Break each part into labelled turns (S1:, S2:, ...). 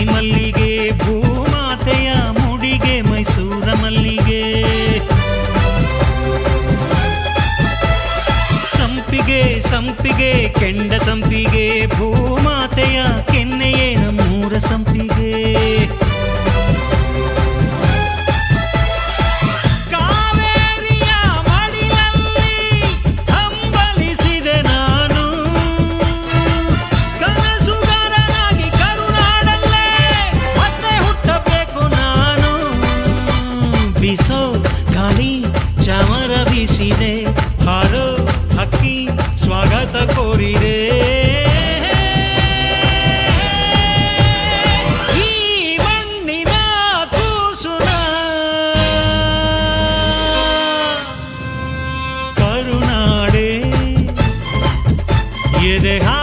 S1: ಮಲ್ಲಿಗೆ ಭೂಮಾತೆಯ ಮುಡಿಗೆ ಮೈಸೂರ ಮಲ್ಲಿಗೆ. ಸಂಪಿಗೆ ಸಂಪಿಗೆ ಕೆಂಡ ಸಂಪಿಗೆ ಭೂಮಾತೆಯ ಕೆನ್ನೆಯೇ ನಮ್ಮೂರ ಸಂಪಿಗೆ. ಗಾಳಿ ಚಾಮರ ಬೀಸಿದೆ ಹಾರೋ ಹಕ್ಕಿ ಸ್ವಾಗತ ಕೋರಿದೆ ಈ ಮಣ್ಣಿನ ಕೂಸುನ ಕರುನಾಡೆ ಎದೆ ಹಾಸಿದೆ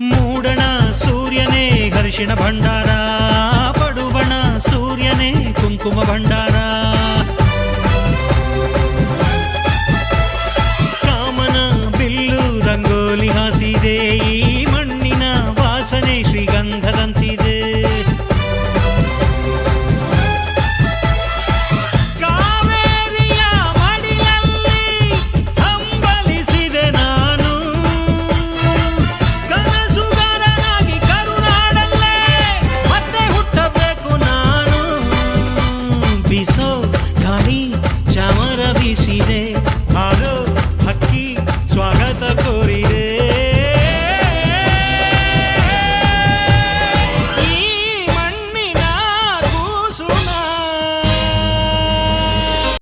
S1: ಮೂಡಣ ಸೂರ್ಯನೇ ಹರಿಶಿಣ ಭಂಡಾರ ಪಡುಬಣ ಸೂರ್ಯನೇ ಕುಂಕುಮ ಭಂಡಾರ ಕಾಮನ ಬಿಲ್ಲು ರಂಗೋಲಿ ಹಾಸಿದೆ ಈ ಮಣ್ಣಿನ ವಾಸನೆ ಶ್ರೀಗಂಧದಂತಿದೆ